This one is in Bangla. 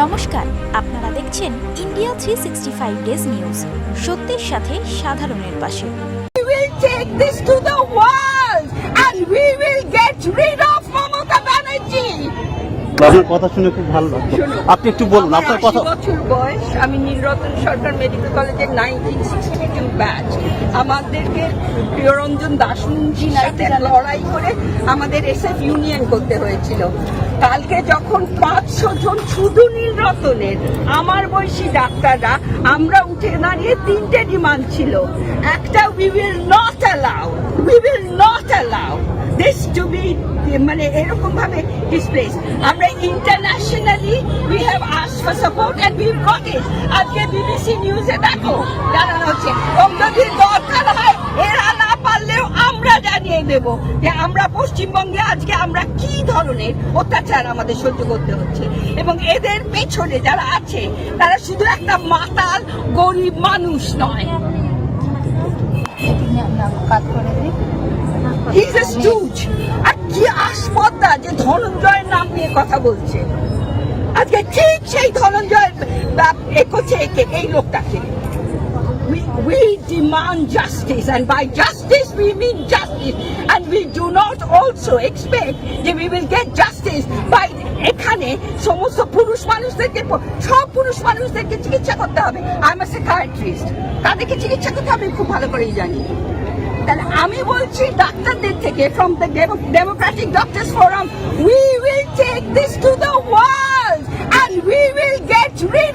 নমস্কার আপনারা দেখছেন India three sixty five days news সত্যের সাথে সাধারণের পাশে. আপনার কথা শুনে খুব ভালো লাগল। আপনি একটু বলুন আপনার কথা বছর বয়স আমি নীলরতন সরকার মেডিকেল কলেজের নাইনটিন সিক্সটি টু ব্যাচ আমাদেরকে প্রিয়রঞ্জন দাসুজির সাথে লড়াই করে আমাদের এসএফ ইউনিয়ন করতে হয়েছিল। কালকে যখন পাঁচশো জন শুধু নীলরতনের আমার বয়সী ডাক্তাররা, আমরা উঠে দাঁড়িয়ে তিনটে ডিমান্ড ছিল। একটা we will not allow we will not allow this to be মানে এরকম ভাবে ডিসপ্লেস আমরা internationally we have ask for support and we got it আজকে বিবিসি নিউজে দেখো জানানো হচ্ছে এবং দেব যে আমরা পশ্চিমবঙ্গে আজকে আমরা কি ধরনের অত্যাচার আমাদের সহ্য করতে হচ্ছে? এবং এদের পেছনে যারা আছে তারা শুধু একটা মাতাল গরিব মানুষ নয়। আসপদ্দা যে ধনঞ্জয়ের নাম নিয়ে কথা বলছে। আজকে ঠিক সেই ধনঞ্জয় এ করছে এই লোকটাকে। We, we demand justice, and by justice we mean justice, and we do not also expect that we will get justice by এখানে সমস্ত পুরুষ মানুষদেরকে সব পুরুষ মানুষদেরকে চিকিৎসা করতে হবে। আই এম সাইকাট্রিস্ট তাদেরকে চিকিৎসা করতে হবে, খুব ভালো করেই জানি। তাহলে আমি বলছি, ডাক্তারদের থেকে from the democratic doctors forum we will take this to the world and we will get rid